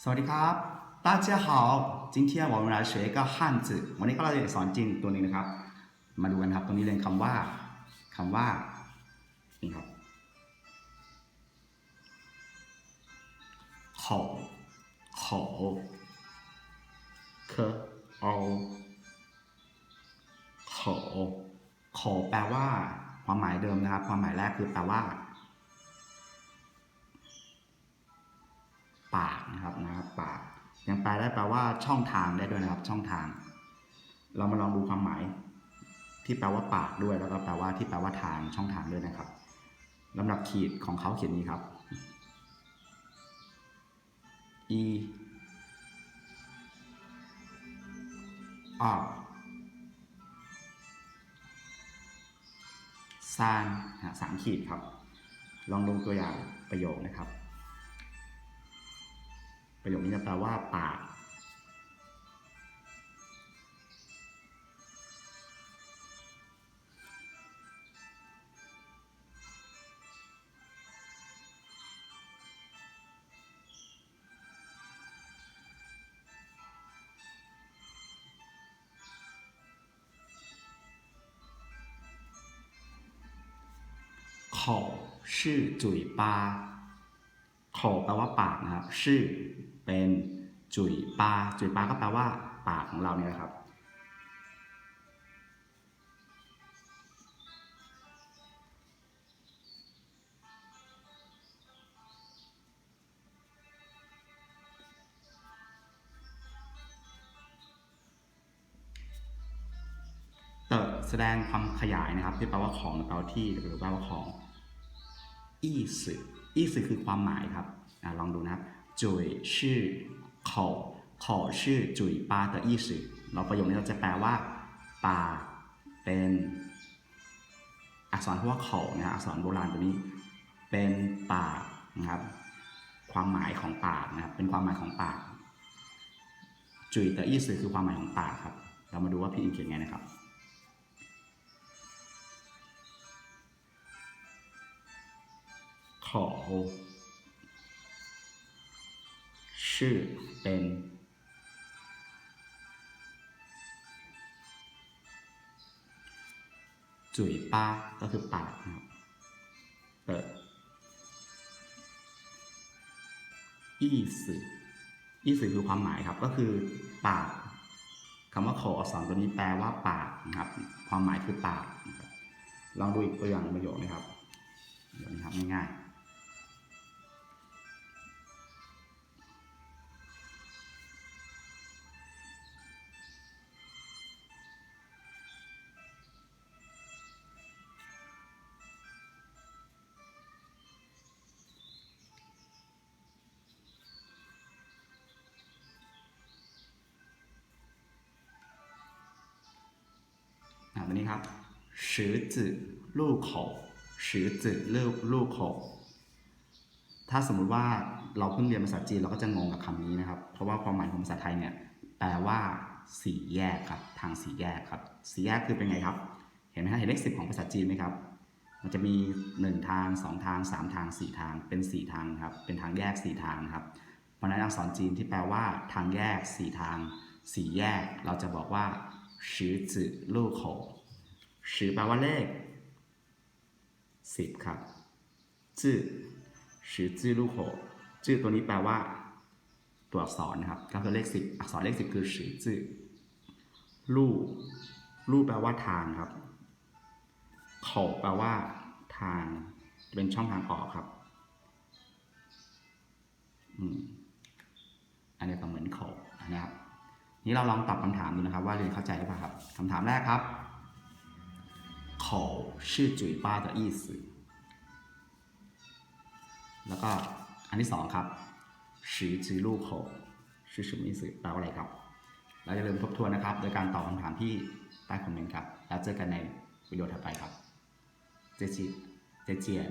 สวัสดีครับ大家好今天我们来学一个汉字วันนี้ก็เราจะสอนจีนตัวหนึงนะครับ มาดูกันครับ ตรงนี้เรียนคำว่าคำว่า นี่ครับ口口เคโอโขโขแปลว่า ความหมายเดิมนะครับ ความหมายแรกคือแปลว่า นะครับนะครับปากยังแปลได้แปลว่าช่องทางได้ด้วยนะครับ ช่องทาง เรามาลองดูความหมาย ที่แปลว่าปากด้วย แล้วก็แปลว่าที่แปลว่าทางช่องทางด้วยนะครับลำดับขีดของเขาเขียนนี้ครับ e 二ซานสามขีดครับ ลองดูตัวอย่างประโยคนะครับ ประโยคนี้จะแปลว่าปาก口ชื่อจุ ขอแปลว่าปากนะครับ ชื่อเป็นจุยปาจุยปาก็แปลว่า ปากของเราเนี่ยครับเติแสดงความขยายนะครับ ที่แปลว่าของแปลว่าที่หรือแปลว่าของ อีสึ 意思คือความหมายครับอลองดูนะจุยชื่อขอขอชื่อจุยปาเตออีสือเราประโยคนี้เราจะแปลว่าปาเป็นอักษรที่ว่าขอนะอักษรโบราณตัวนี้ เป็นปากนะครับความหมายของปากนะครับเป็นความหมายของปากจุยเตออีสือคือความหมายของปากครับ เรามาดูว่าพี่อินเขียนไงนะครับ เขาชื่อเป็นจุ๋ยป้าก็คือปากเปิดอี้สื่ออี้สื่อคือความหมายครับ ก็คือปากคำว่าขออักตัวนี้แปลว่าปากนะครับ ความหมายคือปากลองดูอีกตัวอย่างประโยคนะครับเดี๋ยวนะครับง่ายๆ อ่าตัวนี้ครับสื่อจือลูกเขาสือจือลูกลูกเขาถ้าสมมุติว่าเราเพิ่งเรียนภาษาจีนเราก็จะงงกับคำนี้นะครับ เพราะว่าความหมายของภาษาไทยเนี่ยแปลว่าสี่แยกครับ ทางสี่แยกครับสี่แยกคือเป็นไงครับ เห็นไหมฮะเห็นเลขสิบของภาษาจีนไหมครับ มันจะมีหนึ่งทางสองทางสามทางสี่ทางเป็นสี่ทางครับ เป็นทางแยกสี่ทางครับ เพราะนั้นอักษรจีนที่แปลว่าทางแยกสี่ทางสี่แยก เราจะบอกว่า ชิจิลูกของชิแปลว่าเลขสิบครับจื่อชิจิลูกขอจื่อตัวนี้แปลว่า ตัวอักษรนะครับก็คือเลขสิบอักษรเลขสิบคือชิจิลู่ลู่แปลว่าทางครับเขแปลว่าทางเป็นช่องทางออกครับอันนี้ก็เหมือนเขานะครับ นี่เราลองตอบคำถามดูนะครับ ว่าเรียนเข้าใจหรือเปล่าครับคำถามแรกครับ口是嘴巴的意思แล้วก็อันที่สองครับ十字路口是什么意思แปลว่าอะไรครับ เราจะเริ่าลืมทบทวนนะครับ โดยการตอบคำถามที่ใต้คอมเมนต์ครับ แล้วเจอกันในวิดีโอถัดไปครับเจจิเจเจียน